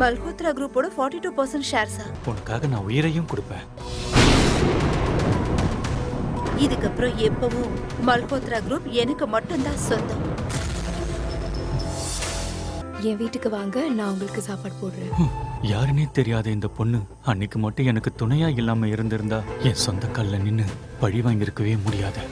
மல்ஹோத்ரா குரூப்போட forty two percent ஷேர்ஸா உனக்காக நான் உயிரையும் கொடுப்பேன். இதுக்கப்புறம் எப்பவும் மல்ஹோத்ரா குரூப் எனக்கு மட்டும்தான் சொந்தம். என் வீட்டுக்கு வாங்க நான் உங்களுக்கு சாப்பாடு போடுறேன். யாருன்னே தெரியாத இந்த பொண்ணு. அன்னைக்கு மட்டும் எனக்கு துணையா இல்லாம இருந்திருந்தா என் சொந்த கால்ல நின்னு பழி வாங்கியிருக்கவே முடியாது.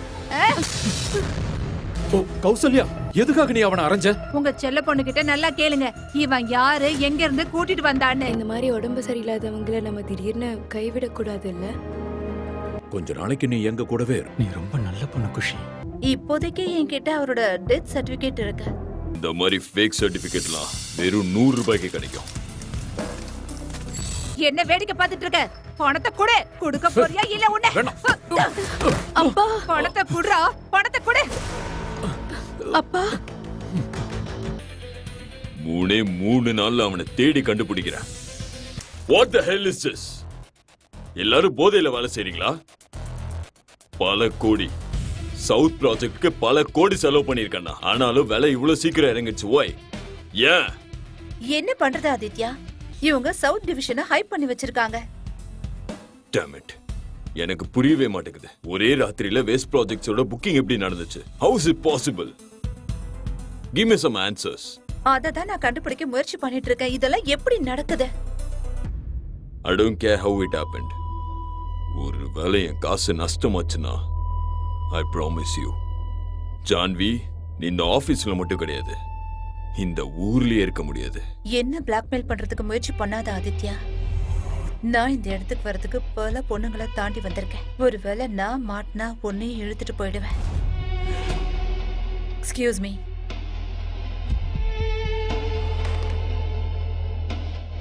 கௌசல்யா எதுக்காக நீ அவனை அரைஞ்ச? உங்க செல்ல பொண்ணுகிட்ட நல்லா கேளுங்க. இவன் யாரு? எங்க இருந்து கூட்டிட்டு வந்தான்னு. இந்த மாதிரி உடம்பு சரியில்லாதவங்கள நம்ம திடீர்னு கைவிடக்கூடாது இல்ல கொஞ்ச நாளைக்கு நீ எங்க கூடவே நீ ரொம்ப நல்ல பொண்ணு குஷி. இப்போதைக்கு என்கிட்ட அவரோட டெத் சர்டிபிகேட் இருக்கு. இந்த மாதிரி ஃபேக் சர்டிபிகேட்லாம் வெறும் நூறு ரூபாய்க்கு கிடைக்கும். என்ன வேடிக்கை பார்த்துட்டு இருக்க பணத்தை கொடு. கொடுக்க போறியா? இல்ல உன்ன அப்பா பணத்தை குடுறா. பணத்தை கொடு. அப்பா? மூணே மூணு நாள்ல அவனை தேடி கண்டுபிடிக்கிறேன். What the hell is this எல்லாரும் போதையில வேலை செய்றீங்களா? பல கோடி. சவுத் ப்ராஜெக்ட்க்கு பல கோடி செலவு பண்ணிருக்கேன்னா ஆனாலும் விலை இவ்வளவு சீக்கிரம் இறங்கிச்சு ஓய் ஏன்? என்ன பண்றது ஆதித்யா? இவங்க சவுத் டிவிஷனை ஹைப் பண்ணி வச்சிருக்காங்க. எனக்கு புரியவே மாட்டேங்குது. ஒரே ராத்திரியில வேஸ்ட் ப்ராஜெக்ட்ஸோட புக்கிங் எப்படி நடந்துச்சு? How's it possible give me some answers. அதை தான் நான் கண்டுபிடிக்க முயற்சி பண்ணிட்டு இருக்கேன் இதெல்லாம் எப்படி நடக்குது? I don't care how it happened. ஒரு வேளை என் காசு நஷ்டமாச்சுன்னா ஐ ப்ராமிஸ் யூ ஜான்வி நீ இந்த ஆபீஸ்ல மட்டும் கிடையாது. இந்த ஊர்லயே இருக்க முடியாது. என்ன பிளாக்மெயில் பண்றதுக்கு முயற்சி பண்ணாத ஆதித்யா? நான் இந்த இடத்துக்கு வரதுக்கு பல பொண்ணுங்களை தாண்டி வந்திருக்கேன். ஒருவேளை நான் மாட்டினா உன்னையும் இழுத்துட்டு போயிடுவேன். எக்ஸ்கியூஸ் மீ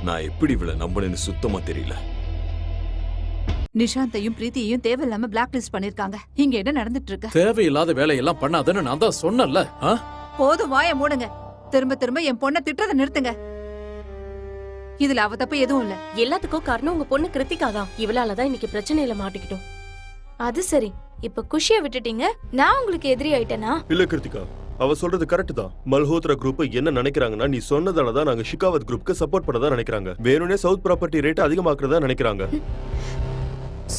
நான் எப்படி இவளை நம்பணும்னு சுத்தமா தெரியல. நிஷாந்தையும் பிரீத்தியையும் தேவையில்லாம பிளாக் லிஸ்ட் பண்ணிருக்காங்க. இங்க என்ன நடந்துட்டு இருக்கு தேவையில்லாத வேலையெல்லாம் பண்ணாதன்னு நான் தான் சொன்னேன்ல ஆ? போதும் வாய மூடுங்க. திரும்ப திரும்ப என் பொண்ணை திட்டுறதை நிறுத்துங்க. இதுல அவ தப்பு எதுவும் இல்ல. எல்லாத்துக்கும் காரணம் உங்க பொண்ணு கிருத்திகா தான் இவளால தான் இன்னைக்கு பிரச்சனையில மாட்டிக்கிட்டோம். அது சரி. இப்ப குஷிய விட்டுட்டீங்க. நான் உங்களுக்கு எதிரி ஆயிட்டேனா? இல்ல கிருத்திகா. அவ சொல்றது கரெக்ட் தான். மல்ஹோத்ரா குரூப் என்ன நினைக்கிறாங்கன்னா நீ சொன்னதால தான் நாங்க ஷிகாவத் குரூப்க்கு சப்போர்ட் பண்ணதா நினைக்கிறாங்க. வேணும்னே சவுத் ப்ராப்பர்ட்டி ரேட் அதிகமாக்குறதா நினைக்கிறாங்க.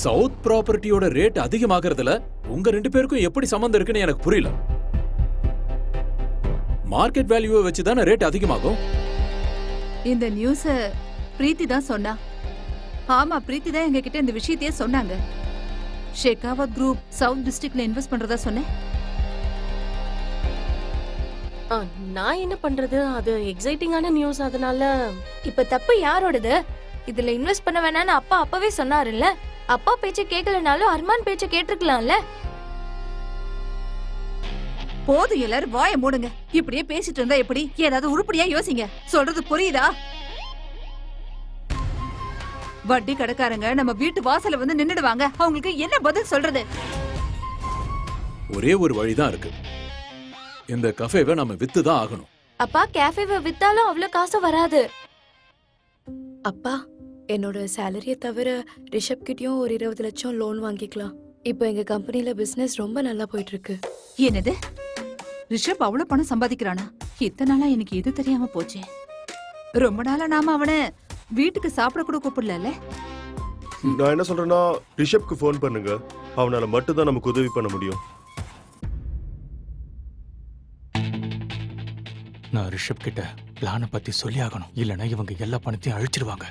சவுத் ப்ராப்பர்ட்டியோட ரேட் அதிகமாகறதுல உங்க ரெண்டு பேருக்கும் எப்படி சம்மந்தம் இருக்குன்னு எனக்கு புரியல. மார்க்கெட் வேல்யூவை வச்சு தானே ரேட் அதிகமாகும்? இந்த நியூஸ பிரீத்தி தான் சொன்னா. ஆமா பிரீத்தி தான் எங்க கிட்ட இந்த விஷயத்தையே சொன்னாங்க. ஷெகாவத் குரூப் சவுத் டிஸ்ட்ரிக்ட்ல இன்வெஸ்ட் பண்றதா சொன்னேன். நான் என்ன பண்றது? அது எக்ஸைட்டிங்கான நியூஸ் அதனால இப்ப தப்பு யாரோடது? இதுல இன்வெஸ்ட் பண்ண வேணாம்னு அப்பா அப்பவே சொன்னாருல்ல? அப்பா பேச்ச கேட்கலனாலும் அர்மான் பேச்ச கேட்டிருக்கலாம்ல? போதும் எல்லாரும் வாய மூடுங்க. இப்படியே பேசிட்டு இருந்தா எப்படி? ஏதாவது உருப்படியா யோசிங்க. சொல்றது புரியுதா? வட்டி கடைக்காரங்க நம்ம வீட்டு வாசல்ல வந்து நின்னுடுவாங்க. அவங்களுக்கு என்ன பதில் சொல்றது? ஒரே ஒரு வழிதான் இருக்கு. இந்த கஃபேவை நம்ம வித்து தான் ஆகணும். அப்பா கேஃபேவை வித்தாலும் அவ்வளவு காசு வராது. அப்பா என்னோட சேலரியை தவிர ரிஷப் கிட்டயும் ஒரு இருபது லட்சம் லோன் வாங்கிக்கலாம். இப்போ எங்க கம்பெனில பிசினஸ் ரொம்ப நல்லா போயிட்டு இருக்கு என்னது? ரிஷப் அவ்வளவு பணம் சம்பாதிக்கிறானா? இத்தனை நாளா எனக்கு இது தெரியாம போச்சே. ரொம்ப நாளா நாம அவனை வீட்டுக்கு சாப்பிட கூட கூப்பிடல நான் என்ன சொல்றேன்னா ரிஷப்க்கு ஃபோன் பண்ணுங்க. அவனால மட்டும் தான் நமக்கு உதவி பண்ண முடியும். நான் ரிஷப் கிட்ட பிளானை பத்தி சொல்லி ஆகணும். இல்லைன்னா இவங்க எல்லா பணத்தையும் அழிச்சிருவாங்க.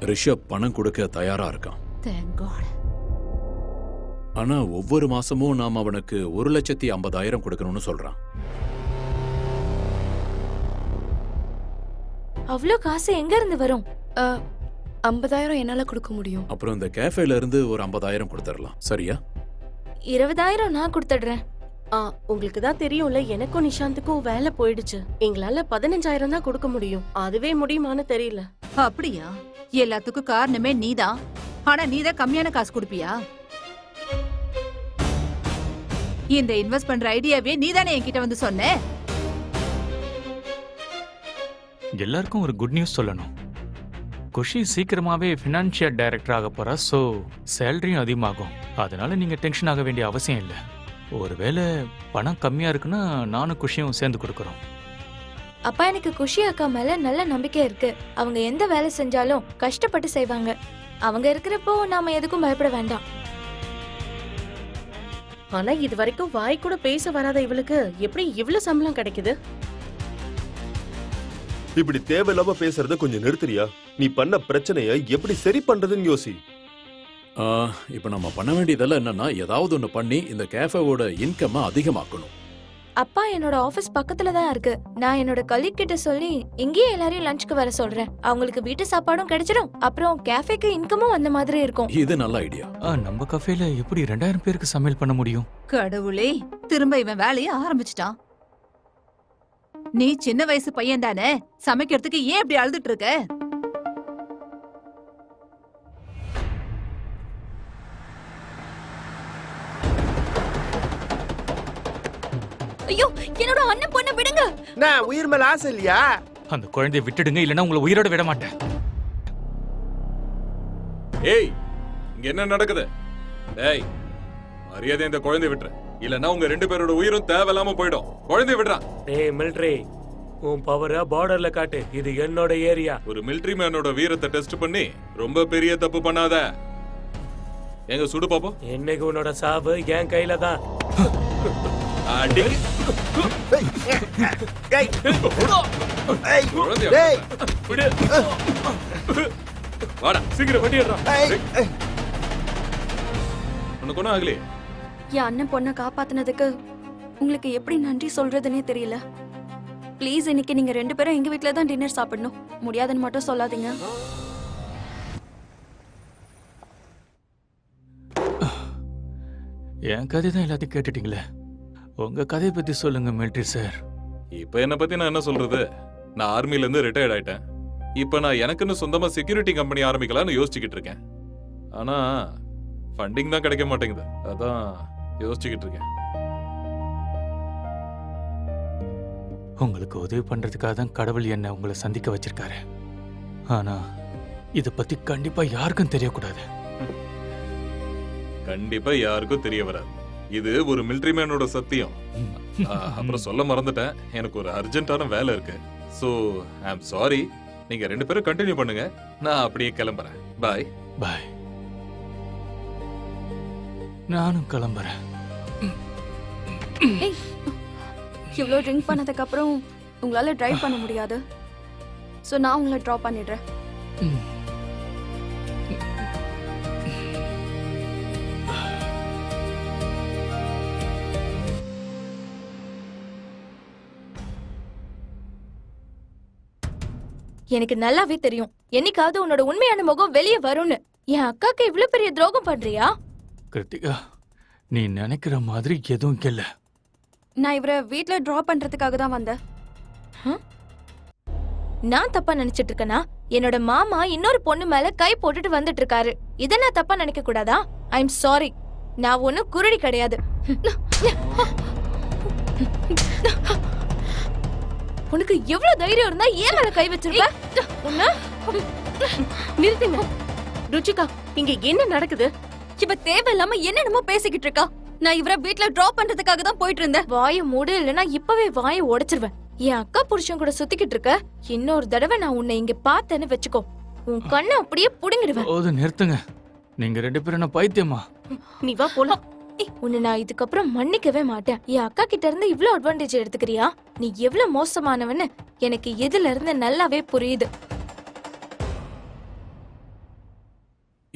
ரிஷப் பணம் கொடுக்க தயாரா இருக்கான். ஆனா ஒவ்வொரு மாசமும் நாம் அவனுக்கு ஒரு லட்சத்தி ஐம்பதாயிரம் கொடுக்கணும்னு சொல்றான். அவ்வளோ காசு எங்க இருந்து வரும் ஐம்பதாயிரம் என்னால கொடுக்க முடியும். அப்புறம் இந்த கேஃபேல இருந்து ஒரு ஐம்பதாயிரம் கொடுத்துடலாம் சரியா? இருபதாயிரம் நான் கொடுத்துடுறேன். ஆ, உங்களுக்கு தான் தெரியும்ல எனக்கும் நிஷாந்துக்கும் வேலை போயிடுச்சு. எங்களால பதினஞ்சாயிரம் தான் கொடுக்க முடியும். அதுவே முடியுமான்னு தெரியல. அப்படியா? எல்லாத்துக்கும் காரணமே நீதான். ஆனா நீதான் கம்மியான காசு கொடுப்பியா? இந்த இன்வெஸ்ட் பண்ற ஐடியாவே நீதானே என்கிட்ட வந்து சொன்ன? எல்லாருக்கும் ஒரு குட் நியூஸ் சொல்லணும். குஷி சீக்கிரமாவே ஃபினான்ஷியல் டைரக்டர் ஆக போறா ஸோ சேலரியும் அதிகமாகும். அதனால நீங்க டென்ஷன் ஆக வேண்டிய அவசியம் இல்லை. ஒருவேளை பணம் கம்மியா இருக்குன்னா நானும் குஷியும் சேர்ந்து கொடுக்குறோம். அப்பா எனக்கு குஷி அக்கா மேல நல்ல நம்பிக்கை இருக்கு. அவங்க எந்த வேலை செஞ்சாலும் கஷ்டப்பட்டு செய்வாங்க. அவங்க இருக்கிறப்போ நாம எதுக்கும் பயப்பட வேண்டாம். ஆனா இது வரைக்கும் வாய் கூட பேச வராத இவளுக்கு எப்படி இவ்ளோ சம்பளம் கிடைக்குது? இப்படி தேவையில்லாம பேசுறத கொஞ்சம் நிறுத்துறியா? நீ பண்ண பிரச்சனைய எப்படி சரி பண்றதுன்னு யோசி. ஆ, இப்ப நம்ம பண்ண வேண்டியதெல்லாம் என்னன்னா ஏதாவது ஒண்ணு பண்ணி இந்த கேஃபேவோட இன்கம் அதிகமாக்கணும். அப்பா என்னோட ஆபீஸ் பக்கத்துல தான் இருக்கு. நான் என்னோட கலீக் கிட்ட சொல்லி இங்கேயே எல்லாரையும் லஞ்சுக்கு வர சொல்றேன். அவங்களுக்கு வீட்டு சாப்பாடும் கிடைச்சிடும். அப்புறம் கேஃபேக்கு இன்கமும் அந்த மாதிரி இருக்கும். இது நல்ல ஐடியா ஆ, நம்ம கஃபேல எப்படி ரெண்டாயிரம் பேருக்கு சமையல் பண்ண முடியும்? கடவுளே திரும்ப இவன் வேலைய ஆரம்பிச்சிட்டான். நீ சின்ன வயசு பையன் தானே? சமைக்கிறதுக்கு ஏன் இப்படி அழுதுட்டு இருக்க? ஐயோ என்னோட அண்ணன் பொண்ணை விடுங்க. நான் உயிர் மேல ஆசை இல்லையா? அந்த குழந்தைய விட்டுடுங்க இல்லைன்னா உங்களை உயிரோட விட மாட்டேன். ஏய் இங்க என்ன நடக்குது? ஏய் மரியாதை இந்த குழந்தை விட்டுரு. இல்லன்னா உங்க ரெண்டு பேரோட உயிரும் தேவையில்லாம போயிடும். குழந்தை விடுறா. டேய் மிலிட்ரி உன் பவரை பார்டர்ல காட்டு. இது என்னோட ஏரியா ஒரு மிலிட்டரி மேனோட வீரத்தை டெஸ்ட் பண்ணி ரொம்ப பெரிய தப்பு பண்ணாத. எங்க சுடு பாப்போம். என்னைக்கு உன்னோட சாவு என் கையில தான். குழந்தைய விடு. வாடா சீக்கிரம். வண்டி ஏறுடா. ஏய், ஏய். உனக்கு ஒண்ணும் ஆகலையே. என் அண்ணன் பொண்ணை காப்பாத்துனதுக்கு உங்களுக்கு எப்படி நன்றி சொல்றதுனே தெரியல. ப்ளீஸ் இன்னைக்கு நீங்க ரெண்டு பேரும் எங்க வீட்ல தான் டின்னர் சாப்பிடணும். முடியாதுன்னு மட்டும் சொல்லாதீங்க. என் கதை தான் எல்லாத்தையும் கேட்டுட்டீங்களே? உங்க கதையை பத்தி சொல்லுங்க மிலிட்ரி சார் இப்ப என்ன பத்தி நான் என்ன சொல்றது? நான் ஆர்மில இருந்து ரிட்டையர்ட் ஆயிட்டேன். இப்ப நான் எனக்குன்னு சொந்தமா செக்யூரிட்டி கம்பெனி ஆரம்பிக்கலாம்னு யோசிச்சுக்கிட்டு இருக்கேன். ஆனா ஃபண்டிங் தான் கிடைக்க மாட்டேங்குது. அதான் யோசிச்சுக்கிட்டு இருக்கேன் உங்களுக்கு உதவி பண்றதுக்காக தான் கடவுள் என்ன உங்களை சந்திக்க வச்சிருக்காரு. ஆனா இத பத்தி கண்டிப்பா யாருக்கும் தெரியக்கூடாது. கண்டிப்பா யாருக்கும் தெரிய வராது. இது ஒரு மிலிட்டரி மேனோட சத்தியம். அப்புறம் சொல்ல மறந்துட்டேன். எனக்கு ஒரு அர்ஜென்ட்டான வேலை இருக்கு. சோ ஐ அம் சாரி நீங்க ரெண்டு பேரும் கண்டினியூ பண்ணுங்க. நான் அப்படியே கிளம்புறேன். பாய் பாய் நானும் கிளம்புறேன். இவ்வளோ ட்ரிங்க் பண்ணதுக்கு அப்புறம் உங்களால டிரைவ் பண்ண முடியாது. ஸோ நான் உங்களை ட்ராப் பண்ணிடுறேன். ம். எனக்கு நல்லாவே தெரியும். என்னைக்காவது உன்னோட உண்மையான முகம் வெளியே வரும்னு. என் அக்காக்கு இவ்ளோ பெரிய துரோகம் பண்றியா? கிருத்திகா நீ நினைக்கிற மாதிரி எதுவும் இல்ல. நான் இவரை வீட்ல டிராப் பண்றதுக்காக தான் வந்தேன்? நான் தப்பா நினைச்சிட்டு இருக்கேனா? என்னோட மாமா இன்னொரு பொண்ணு மேல கை போட்டுட்டு வந்துட்டு இருக்காரு. இத நான் தப்பா நினைக்க கூடாதா? ஐ எம் சாரி நான் ஒன்னும் குருடி கிடையாது. உனக்கு எவ்வளவு தைரியம் இருந்தா ஏன் மேல கை வச்சிருக்க நிறுத்துங்க. ருச்சிகா இங்க என்ன நடக்குது? இவ தேவையில்லாம என்னென்னமோ பேசிக்கிட்டு இருக்கா. நான் இவரை வீட்ல டிராப் பண்றதுக்காக தான் போயிட்டு இருந்தேன். வாயை மூடு இல்லனா இப்பவே வாயை உடைச்சிருவேன். என் அக்கா புருஷன் கூட சுத்திக்கிட்டு இருக்க இன்னொரு தடவை நான் உன்னை இங்க பார்த்தேன்னு வெச்சுக்கோ. உன் கண்ணை அப்படியே புடுங்கிடுவேன். போது நிறுத்துங்க. நீங்க ரெண்டு பேரும் என்ன பைத்தியமா? நீ வா போலாம். ஏய், உன்னை நான் இதுக்கப்புறம் மன்னிக்கவே மாட்டேன். என் அக்கா கிட்ட இருந்து இவ்ளோ அட்வான்டேஜ் எடுத்துக்கிறியா? நீ எவ்வளவு மோசமானவன்னு எனக்கு எதுல இருந்து நல்லாவே புரியுது.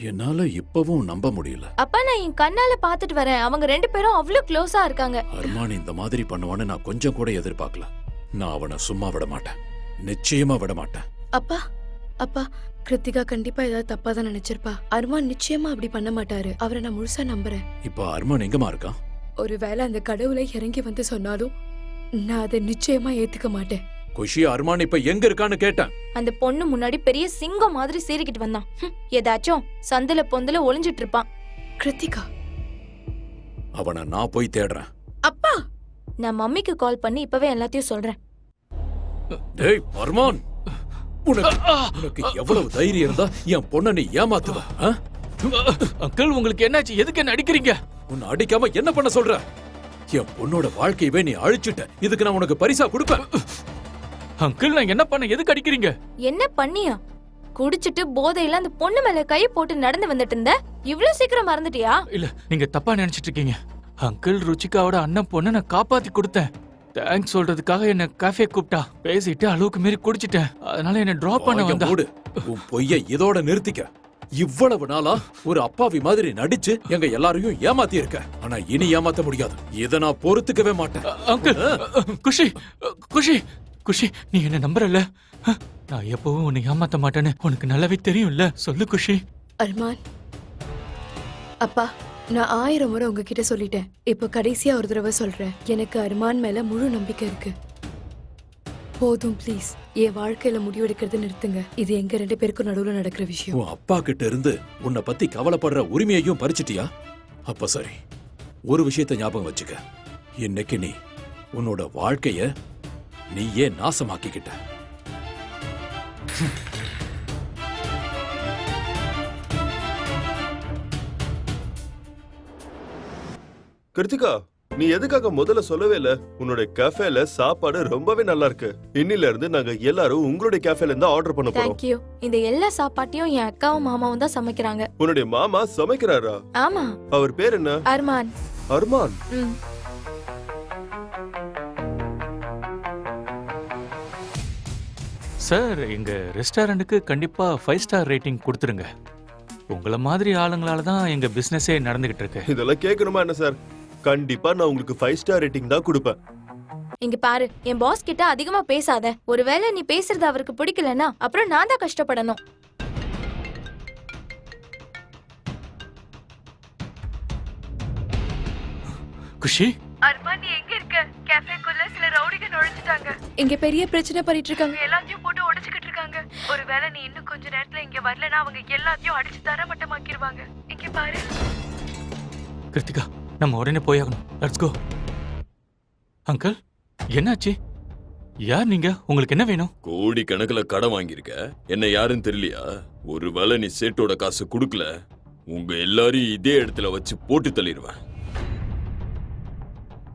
என்னால இப்பவும் நம்ப முடியல. அப்பா நான் என் கண்ணால பாத்துட்டு வரேன். அவங்க ரெண்டு பேரும் அவ்வளவு க்ளோஸா இருக்காங்க. அர்மான் இந்த மாதிரி பண்ணுவான்னு நான் கொஞ்சம் கூட எதிர்பார்க்கல. நான் அவனை சும்மா விட மாட்டேன். நிச்சயமா விட மாட்டேன். அப்பா அப்பா கிருத்திகா கண்டிப்பா ஏதாவது தப்பா தான் நினைச்சிருப்பா. அருமான் நிச்சயமா அப்படி பண்ண மாட்டாரு. அவரை நான் முழுசா நம்புறேன். இப்ப அர்மான் எங்கம்மா இருக்கான்? ஒருவேளை அந்த கடவுளை இறங்கி வந்து சொன்னாலும் நான் அதை நிச்சயமா ஏத்துக்க மாட்டேன். குஷி அர்மான் இப்ப எங்க இருக்கான்னு கேட்டேன். அந்த பொண்ணு முன்னாடி பெரிய சிங்கம் மாதிரி சீறிக்கிட்டு வந்தான். ஹம், ஏதாச்சும் சந்துல பொந்துல ஒளிஞ்சிட்டு இருப்பான். கிருத்திகா. அவனை நான் போய் தேடுறேன். அப்பா! நான் மம்மிக்கு கால் பண்ணி இப்பவே எல்லாத்தையும் சொல்றேன். டேய் அர்மான்! உனக்கு உனக்கு எவ்வளவு தைரியம் இருந்தா என் பொண்ண நீ ஏமாத்துவ ஆ? அங்கிள் உங்களுக்கு என்னாச்சு? எதுக்கு என்ன அடிக்கிறீங்க? உன்னை அடிக்காம என்ன பண்ண சொல்ற? என் பொண்ணோட வாழ்க்கையவே நீ அழிச்சிட்ட. இதுக்கு நான் உனக்கு பரிசா கொடுப்பேன். அங்கிள் நான் என்ன பண்ண? எதுக்கு அடிக்கிறீங்க? என்ன பண்ணியா? குடிச்சிட்டு போதையில அந்த பொண்ணு மேல கை போட்டு நடந்து வந்துட்டு இருந்த? இவ்ளோ சீக்கிரம் மறந்துட்டியா? இல்ல நீங்க தப்பா நினைச்சிட்டு இருக்கீங்க. அங்கிள் ருச்சிகாவோட அண்ணன் பொண்ணை நான் காப்பாத்தி கொடுத்தேன். தேங்க்ஸ் சொல்றதுக்காக என்ன காஃபே கூப்பிட்டா. பேசிட்டு அளவுக்கு மீறி குடிச்சிட்டேன். அதனால என்ன டிராப் பண்ண வந்தா. உன் பொய்ய இதோட நிறுத்திக்க. இவ்வளவு நாளா ஒரு அப்பாவி மாதிரி நடிச்சு எங்க எல்லாரையும் ஏமாத்தி இருக்க ஆனா இனி ஏமாத்த முடியாது. இத நான் பொறுத்துக்கவே மாட்டேன். அங்கிள் குஷி குஷி குஷி நீ என்ன நம்புறல நான் எப்பவும் உன்னை ஏமாத்த மாட்டேன்னு உனக்கு நல்லாவே தெரியும்ல. சொல்லு குஷி. அர்மான். அப்பா நான் ஆயிரம் முறை உங்ககிட்ட சொல்லிட்டேன். இப்போ கடைசியா ஒரு தடவை சொல்றேன். எனக்கு அர்மான் மேல முழு நம்பிக்கை இருக்கு. போதும் ப்ளீஸ் என் வாழ்க்கையில முடிவெடுக்கிறது நிறுத்துங்க. இது எங்க ரெண்டு பேருக்கும் நடுவுல நடக்கிற விஷயம். உன் அப்பா கிட்ட இருந்து உன்னை பத்தி கவலைப்படுற உரிமையையும் பறிச்சிட்டியா? அப்ப சரி. ஒரு விஷயத்தை ஞாபகம் வச்சுக்க. இன்னைக்கு நீ உன்னோட வாழ்க்கைய நீயே நாசமாக்கிக்கிட்ட. கிருத்திகா நீ எதுக்காக முதல்ல சொல்லவே இல்ல? உன்னோட கஃபேல சாப்பாடு ரொம்பவே நல்லா இருக்கு. இன்னில இருந்து நாங்க எல்லாரும் உங்களுடைய கஃபேல இருந்து ஆர்டர் பண்ண போறோம். தேங்க்யூ இந்த எல்லா சாப்பாட்டையும் என் அக்காவும் மாமாவும் தான் சமைக்கிறாங்க. உன்னுடைய மாமா சமைக்கிறாரா? ஆமா. அவர் பேர் என்ன? அர்மான். அர்மான்? சார் எங்க ரெஸ்டாரண்ட்டுக்கு கண்டிப்பா ஃபைவ் ஸ்டார் ரேட்டிங் கொடுத்துருங்க. உங்கள மாதிரி ஆளுங்களால தான் எங்க பிசினஸே நடந்துகிட்டு இருக்கு. இதெல்லாம் கேட்கணுமா என்ன சார்? கண்டிப்பா நான் உங்களுக்கு ஃபைவ் ஸ்டார் ரேட்டிங் தான் கொடுப்பேன். இங்க பாரு என் பாஸ் கிட்ட அதிகமா பேசாத. ஒருவேளை நீ பேசுறது அவருக்கு பிடிக்கலனா அப்புறம் நான் தான் கஷ்டப்படணும். குஷி? அர்மான் நீ எங்க இருக்க? கேஃபேக்குள்ள சில ரவுடிங்க நுழைஞ்சிட்டாங்க. இங்க பெரிய பிரச்சனை பண்ணிட்டு இருக்காங்க. எல்லாத்தையும் போட்டு ஒருவேளை நீ இன்னும் கொஞ்ச நேரத்துல இங்க வரலனா அவங்க எல்லாத்தையும் அடிச்சு தரமட்டமாக்கிடுவாங்க இங்க பாரு. கிருத்திகா நம்ம உடனே போயாகணும். லெட்ஸ் கோ அங்கிள் என்னாச்சு? யார் நீங்க? உங்களுக்கு என்ன வேணும்? கோடி கணக்குல கடன் வாங்கியிருக்க. என்ன யாருன்னு தெரியலையா? ஒருவேளை நீ சேட்டோட காசு கொடுக்கல உங்க எல்லாரையும் இதே இடத்துல வச்சு போட்டு தள்ளிடுவேன்.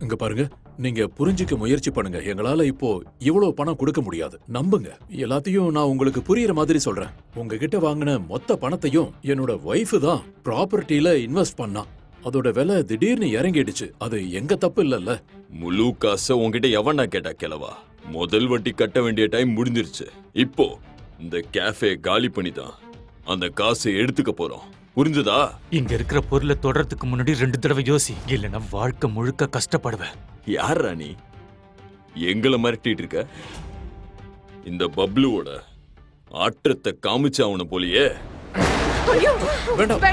இங்க பாருங்க. நீங்க புரிஞ்சுக்க முயற்சி பண்ணுங்க. எங்களால இப்போ இவ்வளவு பணம் கொடுக்க முடியாது. நம்புங்க. எல்லாத்தையும் நான் உங்களுக்கு புரியுற மாதிரி சொல்றேன். உங்ககிட்ட வாங்கின மொத்த பணத்தையும் என்னோட ஒய்ஃப் தான் ப்ராப்பர்ட்டில இன்வெஸ்ட் பண்ணா. அதோட விலை திடீர்னு இறங்கிடுச்சு. அது எங்க தப்பு இல்லல்ல. முழு காசை உன்கிட்ட எவனா கேட்டா கிளவா முதல் வட்டி கட்ட வேண்டிய டைம் முடிஞ்சிருச்சு. இப்போ இந்த கேஃபே காலி பண்ணி தான் அந்த காசை எடுத்துக்க போறோம். புரிஞ்சுதா? இங்க இருக்கிற பொருளை தொடறதுக்கு முன்னாடி ரெண்டு தடவை யோசி. இல்லைன்னா வாழ்க்கை முழுக்க கஷ்டப்படுவேன். யார் ராணி? எங்களை மிரட்டிட்டு இருக்க? இந்த பப்ளுவோட ஆற்றத்தை காமிச்சு அவனை போலியே வேண்டாம்.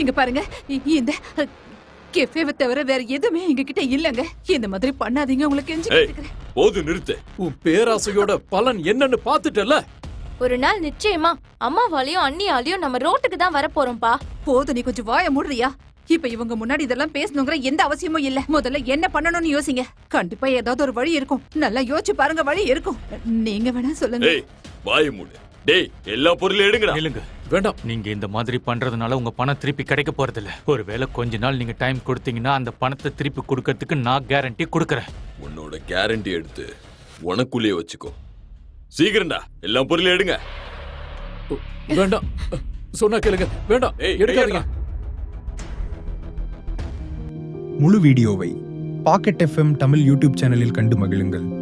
இங்க பாருங்க இந்த கெஃபேவை தவிர வேற எதுவுமே எங்க கிட்ட இல்லங்க. இந்த மாதிரி பண்ணாதீங்க உங்களுக்கு கெஞ்சி. போது நிறுத்து. உன் பேராசையோட பலன் என்னன்னு பாத்துட்டல ஒரு நாள் நிச்சயமா அம்மாவாலையும் அண்ணியாலையும் நம்ம ரோட்டுக்கு தான் வர போறோம்ப்பா போதும் நீ கொஞ்சம் வாய மூடுறியா? இப்ப இவங்க முன்னாடி இதெல்லாம் பேசணுங்கிற எந்த அவசியமும் இல்ல. முதல்ல என்ன பண்ணணும்னு யோசிங்க. கண்டிப்பா ஏதாவது ஒரு வழி இருக்கும். நல்லா யோசிச்சு பாருங்க வழி இருக்கும். நீங்க வேணா சொல்லுங்க. ஏய் வாய மூடு. டேய் எல்லா பொருளையும் எடுங்கடா. இல்லைங்க வேண்டாம். நீங்க இந்த மாதிரி பண்றதுனால உங்க பணம் திருப்பி கிடைக்க போறதில்ல. ஒருவேளை கொஞ்ச நாள் நீங்க டைம் கொடுத்தீங்கன்னா அந்த பணத்தை திருப்பி கொடுக்கறதுக்கு நான் கேரண்டி கொடுக்கறேன். உன்னோட கேரண்டி எடுத்து உனக்குள்ளேயே வச்சுக்கோ. சீக்கிரம்டா எல்லா பொருளையும் எடுங்க. வேண்டாம். சொன்னா கேளுங்க. வேண்டாம். ஏய், எடுக்காதீங்க. முழு வீடியோவை பாக்கெட் எஃப்எம் தமிழ் யூடியூப் சேனலில் கண்டு மகிழுங்கள்.